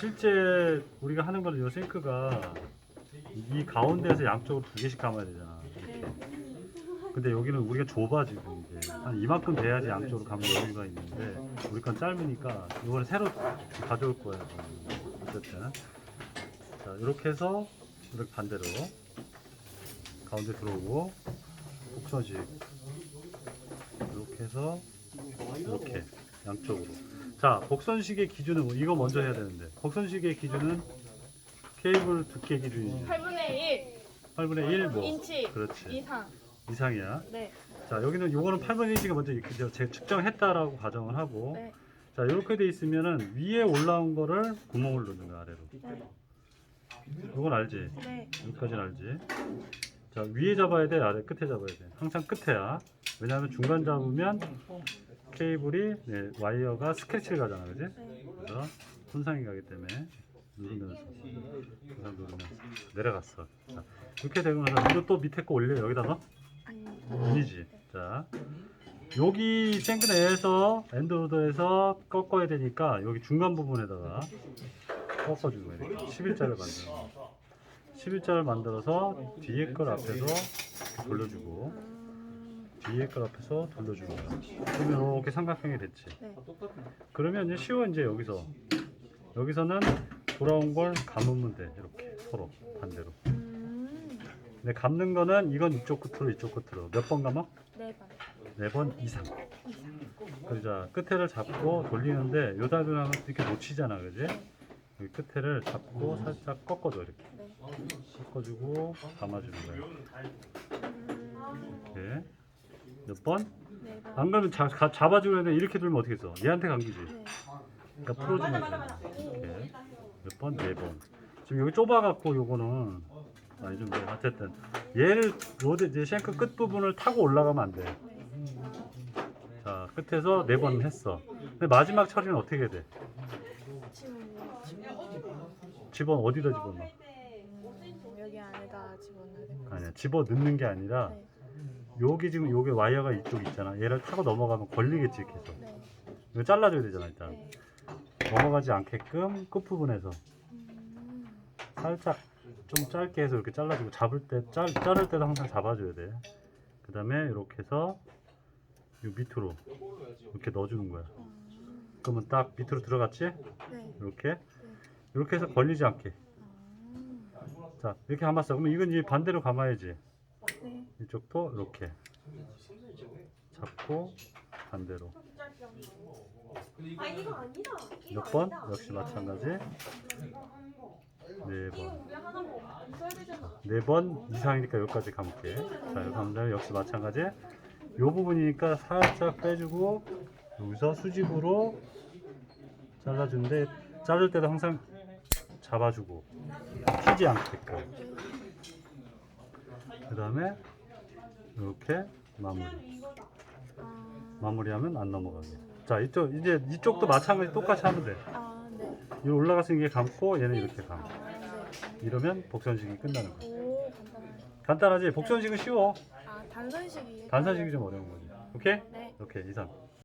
실제 우리가 하는 거는 요 싱크가 이 가운데에서 양쪽으로 두 개씩 감아야 되잖아. 네. 근데 여기는 우리가 좁아 지금 이제 한 이만큼 돼야지 양쪽으로 감을 여유가 있는데 우리 건 짧으니까 이번에 새로 가져올 거예요. 어쨌든 자 이렇게 해서 이렇게 반대로 가운데 들어오고 곡선식 이렇게 해서 이렇게 양쪽으로 자 곡선식의 기준은 뭐 이거 먼저 해야 되는데 곡선식의 기준은 케이블 두께 기준이지 8분의 1 8분의 1 뭐. 인치 그렇지 이상. 이상이야 네. 자 여기는 요거는 8분의 1씩을 먼저 이렇게 저- 제 측정했다라고 가정을 하고 네. 자 이렇게 돼 있으면은 위에 올라온 거를 구멍을 넣는 거야 아래로 네. 이건 알지 네. 여기까지는 알지 자 위에 잡아야 돼 아래 끝에 잡아야 돼 항상 끝에야 왜냐하면 중간 잡으면 케이블이 네, 와이어가 스케치를 가잖아 그지 네. 그래서 손상이 가기 때문에 누르면서 항상 누르면서 내려갔어 자, 이렇게 되고 나서 이거 또 밑에 거 올려 여기다 아니. 아니지. 자, 여기 생크 내에서 엔드로더에서 꺾어야 되니까 여기 중간 부분에다가 거예요. 이렇게 11자를 만들어. 11자를 만들어서 뒤에 걸 앞에서 돌려주고 음, 뒤에 걸 앞에서 돌려주는 거야. 그러면 이렇게 삼각형이 됐지. 네. 그러면 이제 쉬워 이제 여기서 여기서는 돌아온 걸 감으면 돼. 이렇게 서로 반대로. 음, 근데 감는 거는 이건 이쪽 끝으로 이쪽 끝으로 몇 번 감아? 네 번. 네 번 이상. 이상. 그러자 끝에를 잡고 돌리는데 요 다리랑 이렇게 놓치잖아, 그지? 여기 끝에를 잡고 살짝 꺾어줘 이렇게 네. 꺾어주고 감아주는 거야. 몇 번? 네 번. 안 그러면 자, 가- 잡아주는데 이렇게 돌면 어떻게 써? 얘한테 감기지. 네. 그러니까 풀어주면 돼. 이렇게 몇 번? 네 번. 지금 여기 좁아갖고 요거는 아니 좀 돼. 어쨌든 얘를 로드 이제 쉔크 끝 부분을 타고 올라가면 안 돼. 자 끝에서 네 번 했어. 근데 마지막 처리는 어떻게 해야 돼? 지금 집어 어디다 집어넣어? 음, 여기 안에다 집어넣어야 될것 같아요. 아니야 집어 넣는 게 아니라 네. 여기 지금 여기 와이어가 이쪽 있잖아. 얘를 타고 넘어가면 걸리겠지 해서. 네. 이거 잘라줘야 되잖아 일단. 네. 넘어가지 않게끔 끝 부분에서 음, 살짝 좀 짧게 해서 이렇게 잘라주고 잡을 때 짤, 자를 때도 항상 잡아줘야 돼. 그 다음에 이렇게 해서 이 밑으로 이렇게 넣어주는 거야. 음, 그러면 딱 밑으로 들어갔지? 네. 이렇게 이렇게 해서 걸리지 않게. 음, 자 이렇게 감았어. 그러면 이건 이제 반대로 감아야지. 네. 이쪽도 이렇게 잡고 반대로 아 이거 아니다. 이거 몇 번? 아니다. 역시 마찬가지 네 이거 번. 왜 하나 뭐 있어야 되잖아. 네 번 이상이니까 여기까지 감을게. 자, 여기 다음에 역시 마찬가지. 요 부분이니까 살짝 빼주고 여기서 수직으로 잘라주는데 자를 때도 항상 잡아주고 튀지 않게끔. 그 다음에 이렇게 마무리. 아, 마무리하면 안 넘어가게. 자, 이쪽 이제 이쪽도 마찬가지 똑같이 하면 돼. 아, 네. 이 올라갔으니까 감고 얘는 이렇게 감. 아, 네. 이러면 복선식이 끝나는 거야. 오, 간단하네. 간단하지? 복선식은 쉬워. 아, 단선식이. 단선식이 좀 어려운 거지. 오케이? 네. 오케이 이상.